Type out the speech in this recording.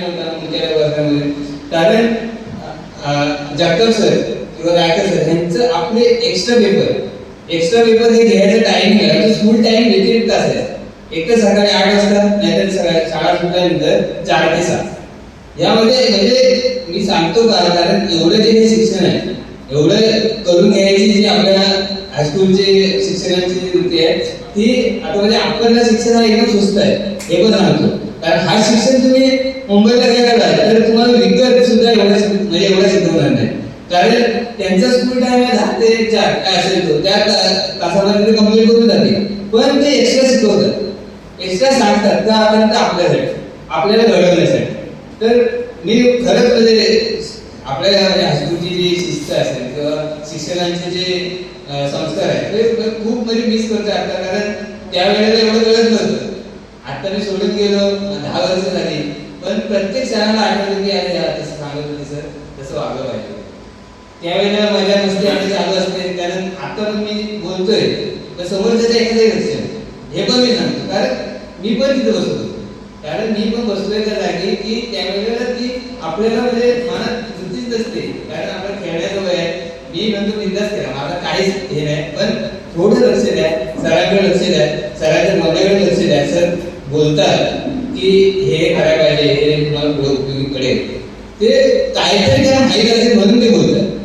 नव्हता वर्गामध्ये कारण अं, जगताप सर किंवा रायकर सर यांचं आपले एक्स्ट्रा पेपर एक्स्ट्रा पेपर हे घ्यायचं टायमिंग आहे स्कूल टाइम व्यतिरिक्त असेल एक तर सकाळी आठ वाजता नाहीतर सकाळी शाळा सुटल्यानंतर चार ते सात यामध्ये म्हणजे मी सांगतो का कारण एवढं जे हे शिक्षण आहे एवढं करून घ्यायची जी आपल्या हायस्कूलची शिक्षणाची वृत्ती आहे ती आता म्हणजे आपल्याला शिक्षण हा एकदम स्वस्त आहे. हे पण सांगतो. कारण हा शिक्षण तुम्ही मुंबईला गेला तर तुम्हाला विकत सुद्धा एवढ्या म्हणजे एवढ्या शिकवणार नाही. कारण त्यांचा स्कूल टाइम आहे दहा ते चार काय असेल तो त्या ता- तासामध्ये ते कंप्लीट करून जाते पण ते एक्स्ट्रा शिकवतात. एक्स्ट्रा सांगतात का आपण आपल्यासाठी आपल्याला घडवण्यासाठी. तर मी खरंच म्हणजे आपल्या म्हणजे हायस्कूलची जी शिस्त असेल किंवा शिक्षकांचे जे संस्कार आहेत ते खूप म्हणजे मिस करतोय आता. कारण त्यावेळेला एवढं कळत नव्हतं. आता मी सोडून गेलो दहा वर्ष झाली. पण प्रत्येक क्षणाला आठवलं की अरे यार तसं सांगत होते सर तसं वागलं पाहिजे. त्यावेळेला मजा नसते आणि चालू असते कारण आता पण मी बोलतोय तर समोरच्याचं एखादं लक्ष हे पण मी सांगतो कारण मी पण तिथे बसतो होतो. कारण मी पण बसलोय त्या जागी की त्यावेळेला ती आपल्याला म्हणजे मनात वृत्तीच नसते कारण आपण खेळण्याचं वय आहे. मी म्हणतो बिंदास केला माझा काहीच हे नाही पण थोडं लक्ष द्या सरांकडे लक्ष द्या सरांच्या मनाकडे लक्ष द्या सर बोलतात की हे करायला पाहिजे हे तुम्हाला पुढे उपयोगी पडेल ते काहीतरी त्यांना माहीत असेल म्हणून ते बोलतात.